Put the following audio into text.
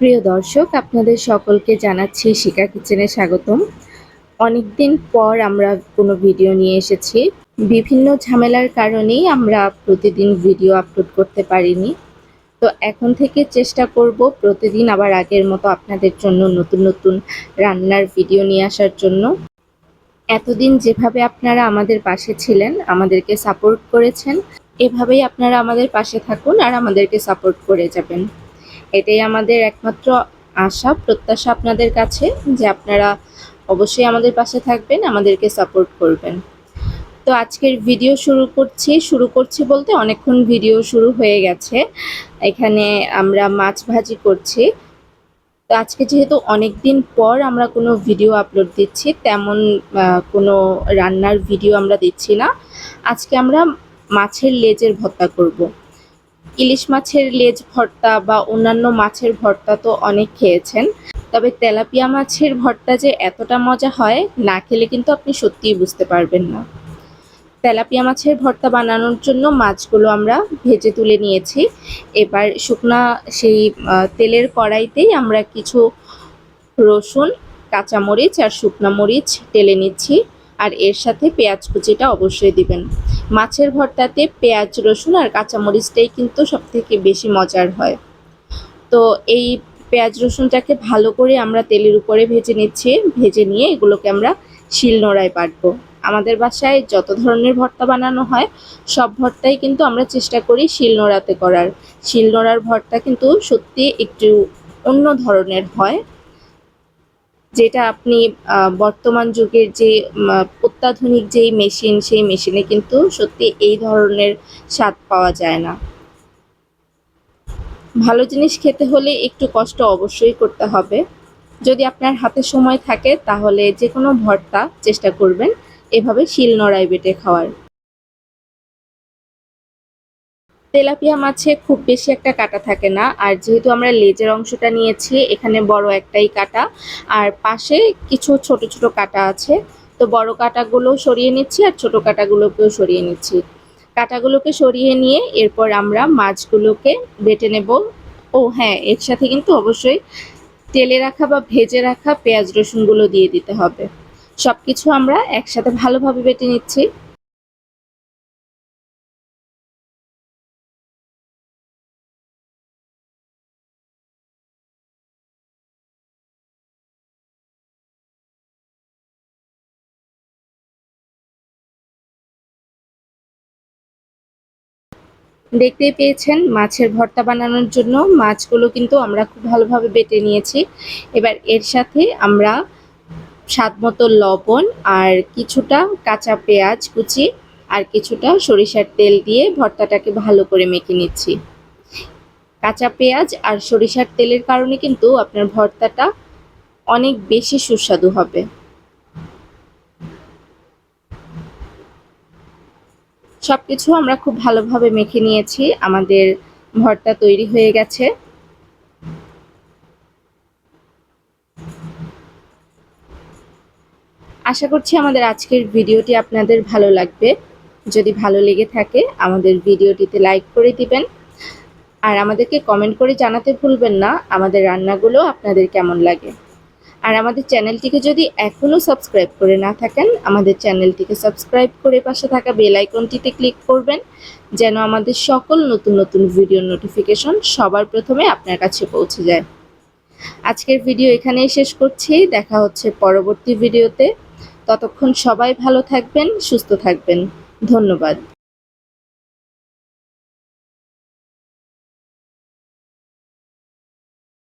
প্রিয় দর্শক, আপনাদের সকলকে জানাচ্ছি শিকা কিচেনে স্বাগতম। অনেকদিন পর আমরা কোনো ভিডিও নিয়ে এসেছি। বিভিন্ন ঝামেলার কারণেই আমরা প্রতিদিন ভিডিও আপলোড করতে পারিনি। তো এখন থেকে চেষ্টা করব প্রতিদিন আবার আগের মতো আপনাদের জন্য নতুন নতুন রান্নার ভিডিও নিয়ে আসার জন্য। এতদিন যেভাবে আপনারা আমাদের পাশে ছিলেন, আমাদেরকে সাপোর্ট করেছেন, এভাবেই আপনারা আমাদের পাশে থাকুন আর আমাদেরকে সাপোর্ট করে যাবেন। এটাই আমাদের একমাত্র আশা, প্রত্যাশা আপনাদের কাছে যে আপনারা অবশ্যই আমাদের পাশে থাকবেন, আমাদেরকে সাপোর্ট করবেন। তো আজকের ভিডিও শুরু করছি শুরু করছি বলতে অনেকক্ষণ ভিডিও শুরু হয়ে গেছে। এখানে আমরা মাছ ভাজি করছি। তো আজকে যেহেতু অনেক দিন পর আমরা কোনো ভিডিও আপলোড দিচ্ছি, তেমন কোনো রান্নার ভিডিও আমরা দিচ্ছি না। আজকে আমরা মাছের লেজের ভর্তা করব। ইলিশ মাছের লেজ ভর্তা বা অন্যান্য মাছের ভর্তা তো অনেক খেয়েছেন। তবে তেলাপিয়া মাছের ভর্তা যে এতটা মজা হয়, না খেলে কিন্তু আপনি সত্যিই বুঝতে পারবেন না। তেলাপিয়া মাছের ভর্তা বানানোর জন্য মাছগুলো আমরা ভেজে তুলে নিয়েছি। এবার শুকনা সেই তেলের কড়াইতেই আমরা কিছু রসুন, কাঁচামরিচ আর শুকনা মরিচ টেলে নিচ্ছি। আর এর সাথে পেঁয়াজ কুচিটা অবশ্যই দিবেন। মাছের ভর্তাতে পেঁয়াজ, রসুন আর কাঁচামরিচটাই কিন্তু সবথেকে বেশি মজার হয়। তো এই পেঁয়াজ, রসুনটাকে ভালো করে আমরা তেলের উপরে ভেজে নিচ্ছি। ভেজে নিয়ে এগুলোকে আমরা শিলনোড়ায় বাটবো আমাদের বাসায় যত ধরনের ভর্তা বানানো হয়, সব ভর্তাই কিন্তু আমরা চেষ্টা করি শিলনোড়াতে করার। শিলনোড়ার ভর্তা কিন্তু সত্যি একটু অন্য ধরনের হয়। যেটা আপনি বর্তমান যুগের যে অত্যাধুনিক যেই মেশিন, সেই মেশিনে কিন্তু সত্যি এই ধরনের স্বাদ পাওয়া যায় না। ভালো জিনিস খেতে হলে একটু কষ্ট অবশ্যই করতে হবে। যদি আপনার হাতে সময় থাকে তাহলে যে কোনো ভর্তা চেষ্টা করবেন, এভাবে শিলনোড়ায় বেটে খাওয়ার। তেলাপিয়া মাছে খুব বেশি একটা কাটা থাকে না। আর যেহেতু আমরা লেজের অংশটা নিয়েছি, এখানে বড় একটাই কাটা। আর পাশে কিছু ছোট ছোট কাটা আছে। তো বড় কাটাগুলো সরিয়ে নিচ্ছি আর ছোট কাটাগুলোকেও সরিয়ে নিচ্ছি। কাটাগুলোকে সরিয়ে নিয়ে এরপর আমরা মাছগুলোকে বেটে নেব। ও হ্যাঁ এর সাথে কিন্তু অবশ্যই তেলে রাখা বা ভেজে রাখা পেঁয়াজ রসুনগুলো দিয়ে দিতে হবে। সব কিছু আমরা একসাথে ভালোভাবে বেটে নিচ্ছি। দেখতেই পেয়েছেন, মাছের ভর্তা বানানোর জন্য মাছগুলো কিন্তু আমরা খুব ভালোভাবে বেটে নিয়েছি। এবার এর সাথে আমরা স্বাদ মতো লবণ আর কিছুটা কাঁচা পেঁয়াজ কুচি আর কিছুটা সরিষার তেল দিয়ে ভর্তাটাকে ভালো করে মেখে নিচ্ছি। কাঁচা পেঁয়াজ আর সরিষার তেলের কারণে কিন্তু আপনার ভর্তাটা অনেক বেশি সুস্বাদু হবে। সবকিছু আমরা খুব ভালোভাবে মেখে নিয়েছি। আমাদের ভর্তা তৈরি হয়ে গেছে। আশা করছি আমাদের আজকের ভিডিওটি আপনাদের ভালো লাগবে। যদি ভালো লেগে থাকে, আমাদের ভিডিওটিতে লাইক করে দিবেন। আর আমাদেরকে কমেন্ট করে জানাতে ভুলবেন না। আমাদের রান্নাগুলো আপনাদের কেমন লাগে। আর আমাদের চ্যানেলটিকে যদি এখনও সাবস্ক্রাইব করে না থাকেন, আমাদের চ্যানেলটিকে সাবস্ক্রাইব করে পাশে থাকা বেল আইকনটিতে ক্লিক করবেন, যেন আমাদের সকল নতুন নতুন ভিডিওর নোটিফিকেশন সবার প্রথমে আপনার কাছে পৌঁছে যায়। আজকের ভিডিও এখানেই শেষ করছি। দেখা হচ্ছে পরবর্তী ভিডিওতে। ততক্ষণ সবাই ভালো থাকবেন, সুস্থ থাকবেন। ধন্যবাদ।